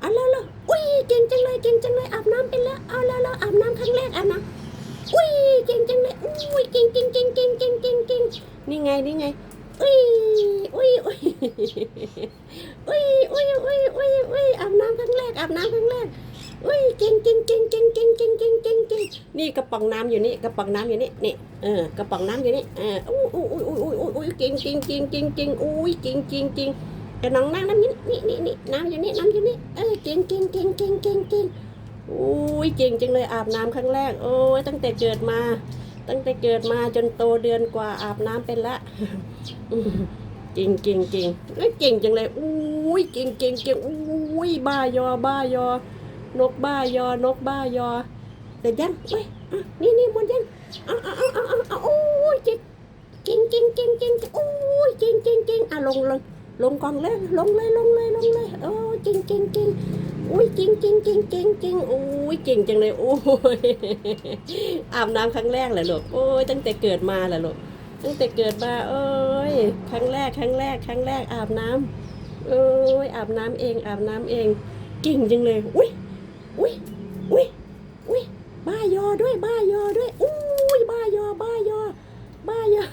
เอาแล้วแล้วอุ้ยเก่งจังเลยเก่งจังเลยอาบน้ำเป็นแล้วเอาแล้วแล้วอาบน้ำครั้งแรกอาบน้ำอุ้ยเก่งจังเลยอุ้ยเก่งเก่งเก่งเก่งเก่งเก่งเก่งนี่ไงนี่ไงอุ้ยอุ้ยอุ้ยอุ้ยอุ้ยอุ้ยอุ้ยอุ้ยอาบน้ำครั้งแรกอาบน้ำครั้งแรกอุ้ยเก่งเก่งเก่งเก่งเก่งเก่งเก่งเก่งเก่งนี่กระป๋องน้ำอยู่นี่กระป๋องน้ำอยู่นี่นี่เออกระป๋องน้ำอยู่นี่เอออุ้ยอุ้ยอุ้ยอุ้ยอุ้ยอุ้ยเก่งเก่งเก่งเก่งเก่งอุ้ยเก่งเก่งเก่งเดี๋ยวน้องนั่งน้ำนี่นี่นี่นี่น้ำอยู่นี่น้ำอยู่นี่ เก่งเก่งเก่งเก่งเก่งอุ้ยเก่งจังเลยอาบน้ำครั้งแรก โอ้ยตั้งแต่เกิดมา ตั้งแต่เกิดมาจนโตเดือนกว่าอาบน้ำเป็นละเก่งเก่งเก่งเอ้ยเก่งจังเลยอุ้ยเก่งเก่งเก่งอุ้ยบ้ายอบ้ายอ นกบ้ายอนกบ้ายอเสร็จยังเอ้ยนี่นี่หมดยังอะอะอะอะอะโอ้ยเก่งเก่งเก่งเก่งเก่งโอ้ยเก่งเก่งเก่งอะลงลงลงกองเลยลงเลยลงเลยลงเลยโอ้ยเก่งเก่งเก่ง อุ้ยเก่งเก่งเก่งเก่งเก่งโอ้ยเก่งจังเลยโอ้ยอาบน้ำครั้งแรกเหรอลูกโอ้ยตั้งแต่เกิดมาเหรอลูกตั้งแต่เกิดมาเอ้ยครั้งแรกครั้งแรกครั้งแรกอาบน้ำเอ้ยอาบน้ำเองอาบน้ำเองเก่งจังเลยอุ้ยอุ้ยอุ้ยอุ้ยบ้ายอด้วยบ้ายอด้วยอุ้ยบ้ายอบ้ายอบ้ายอ